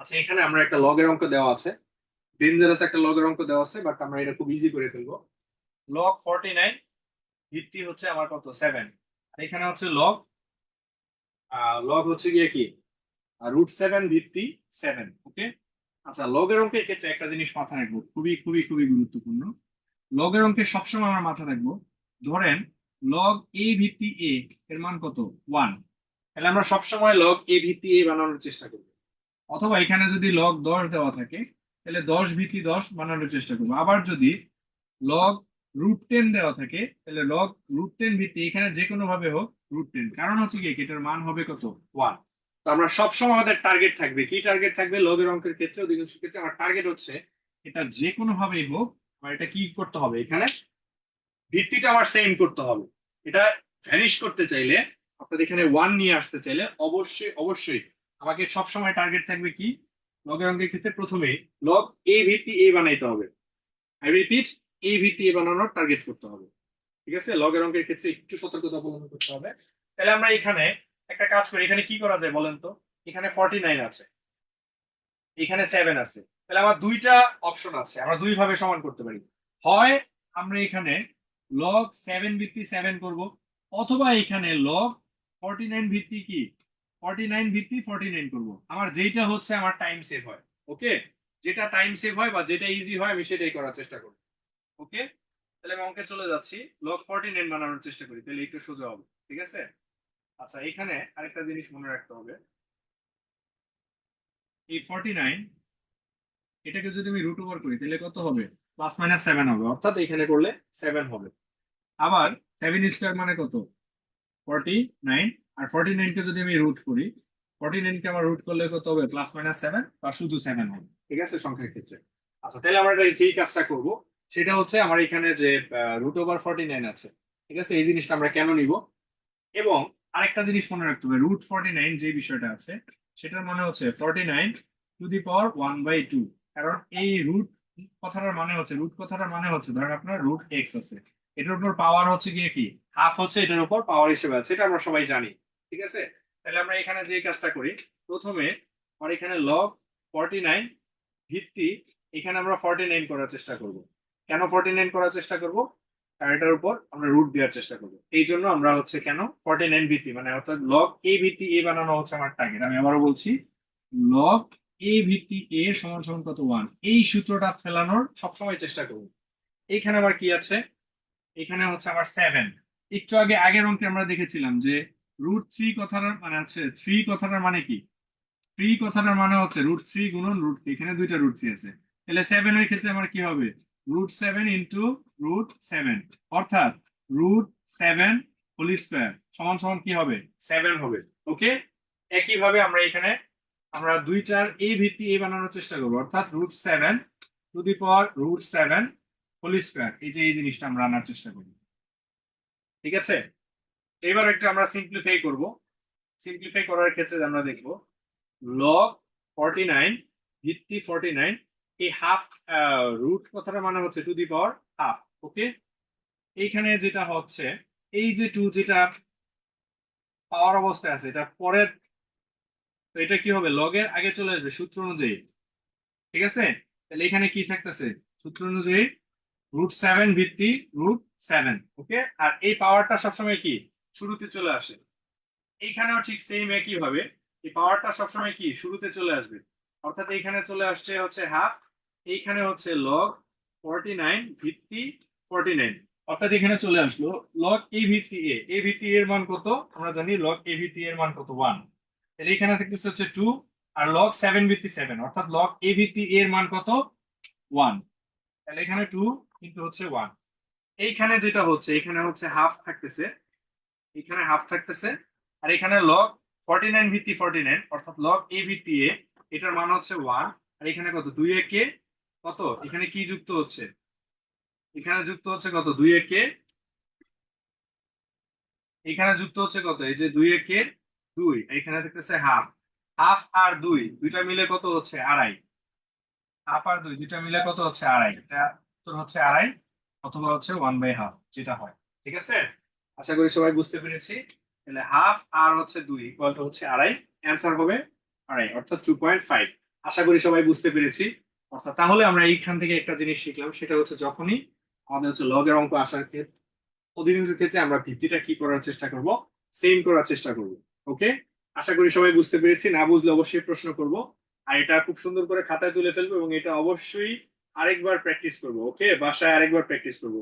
আচ্ছা এখানে আমরা একটা লগের অঙ্ক দেওয়া আছে। ডেঞ্জারাস একটা লগের অঙ্ক দেওয়া আছে বাট আমরা এটা খুব ইজি করে ফেলব। লগ ফর্টি নাইন ভিত্তি হচ্ছে আমার কত? সেভেন এখানে হচ্ছে লগ লগ হচ্ছে গিয়ে কি? রুট সেভেন ভিত্তি সেভেন ওকে আচ্ছা লগের অঙ্কের ক্ষেত্রে একটা জিনিস মাথায় রাখব। খুবই খুবই খুবই গুরুত্বপূর্ণ। লগের অঙ্কে সবসময় আমরা মাথা রাখব। ধরেন লগ এ ভিত্তি এ এর মান কত? ওয়ান তাহলে আমরা সবসময় লগ এ ভিত্তি এ বানানোর চেষ্টা করব। অথবা এখানে যদি লগ দশ দেওয়া থাকে, তাহলে দশ ভিত্তি দশ বানানোর চেষ্টা করব। আবার যদি লগ রুট টেন দেওয়া থাকে, তাহলে লগ রুট টেন ভিত্তি এখানে যে কোনো ভাবে হোক রুট টেন কারণ হচ্ছে কি, এটার মান হবে কত? ওয়ান তো আমরা সবসময় আমাদের টার্গেট থাকবে। কি টার্গেট থাকবে? লগের অঙ্কের ক্ষেত্রে, অধিকাংশ ক্ষেত্রে আমার টার্গেট হচ্ছে এটা যে কোনো ভাবেই হোক আমার এটা কি করতে হবে? এখানে ভিত্তিটা আমার সেম করতে হবে। এটা ভ্যানিশ করতে চাইলে অর্থাৎ এখানে ওয়ান নিয়ে আসতে চাইলে অবশ্যই অবশ্যই আমাকে সবসময় টার্গেট থাকবে কি? লগের অঙ্কের ক্ষেত্রে প্রথমে লগ এ ভিত্তি এ বানাইতে হবে। আই রিপিট এ ভিত্তি এ বানানোর টার্গেট করতে হবে। ঠিক আছে? লগের অঙ্কের ক্ষেত্রে একটু সতর্কতা অবলম্বন করতে হবে। তাহলে আমরা এখানে একটা কাজ করি। এখানে কি করা যায় বলেন তো? এখানে ফর্টি নাইন আছে। এখানে সেভেন আছে। তাহলে আমার দুইটা অপশন আছে। আমরা দুই ভাবে সমান করতে পারি। হয় আমরা এখানে লগ সেভেন ভিত্তি সেভেন করব, অথবা এখানে লগ ফর্টি নাইন ভিত্তি কি? ফর্টি নাইন ভিত্তি ফর্টি নাইন করব। আমার যেটা হচ্ছে আমার টাইম সেভ হয় ওকে যেটা টাইম সেভ হয় বা যেটা ইজি হয়, আমি সেটাই করার চেষ্টা করব ওকে তাহলে আমি অঙ্কে চলে যাচ্ছি লগ ফর্টি নাইন বানানোর চেষ্টা করি, তাহলে একটু সোজা হবে, ঠিক আছে? আচ্ছা এখানে আরেকটা জিনিস মনে রাখতে হবে। এই ফর্টি নাইন এটাকে যদি আমি রুট ওভার করি, তাহলে কত হবে? প্লাস মাইনাস সেভেন হবে, অর্থাৎ এখানে করলে সেভেন হবে। আবার সেভেন স্কোয়ার মানে কত? ফর্টি নাইন আর ফর্টি নাইনকে যদি আমি রুট করি ফর্টি নাইনকে আমার রুট করলে কত হবে? প্লাস মাইনাস সেভেন বা শুধু সেভেন হবে। ঠিক আছে? সংখ্যার ক্ষেত্রে। আচ্ছা তাহলে আমরা যেই কাজটা করব, সেটা হচ্ছে আমার এখানে যে রুট ওভার ফর্টি নাইন আছে। ঠিক আছে? এই জিনিসটা আমরা কেন নিব? এবং আরেকটা জিনিস মনে রাখতে হবে রুট ফর্টি নাইন যে বিষয়টা আছে, সেটার মানে হচ্ছে forty nine to the power one by two কারণ এই রুট কথাটার মানে হচ্ছে রুট কথাটার মানে হচ্ছে, ধরেন আপনার রুট এক্স আছে। এটার উপর পাওয়ার হচ্ছে গিয়ে কি? হাফ হচ্ছে এটার উপর পাওয়ার হিসেবে আছে, এটা আমরা সবাই জানি। ঠিক আছে? তাহলে আমরা এখানে যে কাজটা করি, প্রথমে আমার এখানে লগ ফর্টি নাইন ভিত্তি এখানে আমরা ফর্টি নাইন করার চেষ্টা করব। কেন ফর্টি নাইন করার চেষ্টা করব? এটার উপর আমরা রুট দেওয়ার চেষ্টা করব। এই জন্য আমরা হচ্ছে কেন? ফর্টি নাইন ভিত্তি মানে অর্থাৎ লগ এ ভিত্তি এ বানানো হচ্ছে আমার টার্গেট আমি আবারও বলছি লগ এ ভিত্তি এ সমান সমান কত? ওয়ান এই সূত্রটা ফেলানোর সবসময় চেষ্টা করব। এখানে আবার কি আছে? এখানে হচ্ছে আমার সেভেন একটু আগে আগের অঙ্কে আমরা দেখেছিলাম যে রুট থ্রি কথাটার মানে হচ্ছে থ্রি কথাটার মানে কি? থ্রি কথাটার মানে হচ্ছে রুট থ্রি গুণন রুট থ্রি এখানে দুইটা রুট থ্রি আছে। তাহলে সেভেন এর ক্ষেত্রে আমার কি হবে? Root seven into root seven অর্থাৎ রুট সেভেন হোল স্কোয়ার সমান সমান কি হবে? সেভেন হবে ওকে একইভাবে আমরা এখানে, আমরা দুইটার এ ভিত্তি এ বানানোর চেষ্টা করব, অর্থাৎ root seven to the power root seven whole square এই যে এই জিনিসটা আমরা আনার চেষ্টা করি। ঠিক আছে? এবার একটা আমরা সিম্পলিফাই করব। সিম্পলিফাই করার ক্ষেত্রে আমরা দেখব লগ ফর্টি নাইন ভিত্তি ফর্টি নাইন এই হাফ রুট কথাটা মানে হচ্ছে two the power half okay এইখানে যেটা হচ্ছে, এই যে টু যেটা পাওয়ার অবস্থায় আছে, এটা পরের, তো এটা কি হবে? লগের আগে চলে আসবে সূত্র অনুযায়ী, ঠিক আছে? তাহলে এখানে কি থাকতেছে? সূত্র অনুযায়ী রুট সেভেন ভিত্তি রুট সেভেন ওকে আর এই পাওয়ারটা সবসময় কি? শুরুতে চলে আসে। এইখানেও ঠিক সেম একই ভাবে, এই পাওয়ারটা সবসময় কি? শুরুতে চলে আসবে। অর্থাৎ এইখানে চলে আসছে হচ্ছে হাফ এইখানে হচ্ছে লগ ফর্টি নাইন ভিত্তি ফর্টি নাইন অর্থাৎ এখানে চলে আসলো লগ এ ভিত্তি এ এ ভিত্তি এর মান কত? আমরা জানি লগ এ ভিত্তি এর মান কত? ওয়ান তাহলে এখানে থাকতেছে হচ্ছে টু আর লগ সেভেন ভিত্তি সেভেন অর্থাৎ লগ এ ভিত্তি এর মান কত? ওয়ান তাহলে এখানে টু কিন্তু হচ্ছে ওয়ান এইখানে যেটা হচ্ছে, এখানে হচ্ছে হাফ থাকতেছে। এখানে হাফ থাকতেছে। আর এখানে লগ ফর্টি নাইন ভিত্তি ফর্টি নাইন অর্থাৎ লগ এ ভিত্তি এ এটার মান হচ্ছে ওয়ান আর এখানে কত? দুই একে কত? এখানে কি যুক্ত হচ্ছে? এখানে যুক্ত হচ্ছে কত? দুই একে। এখানে যুক্ত হচ্ছে কত? এই যে দুই একে দুই এখানে দেখতেছে হাফ হাফ আর দুই, দুইটা মিলে কত হচ্ছে? আড়াই। হাফ আর দুই, দুইটা মিলে কত হচ্ছে? আড়াই। এটা উত্তর হচ্ছে আড়াই, অথবা হচ্ছে ওয়ান বাই হাফ যেটা হয়। ঠিক আছে? আশা করি সবাই বুঝতে পেরেছি। তাহলে হাফ আর হচ্ছে দুই ইকুয়াল টু হচ্ছে আড়াই। অ্যান্সার হবে আড়াই, অর্থাৎ টু পয়েন্ট ফাইভ আশা করি সবাই বুঝতে পেরেছি। অর্থাৎ তাহলে আমরা এইখান থেকে একটা জিনিস শিখলাম, সেটা হচ্ছে যখনই আমাদের হচ্ছে লগের অঙ্ক আসার ক্ষেত্রে অধিকাংশ ক্ষেত্রে আমরা ভিত্তিটা কি করার চেষ্টা করব? সেম করার চেষ্টা করব ওকে আশা করি সবাই বুঝতে পেরেছি। না বুঝলে অবশ্যই প্রশ্ন করব। আর এটা খুব সুন্দর করে খাতায় তুলে ফেলব এবং এটা অবশ্যই আরেকবার প্র্যাকটিস করব ওকে বাসায় আরেকবার প্র্যাকটিস করব।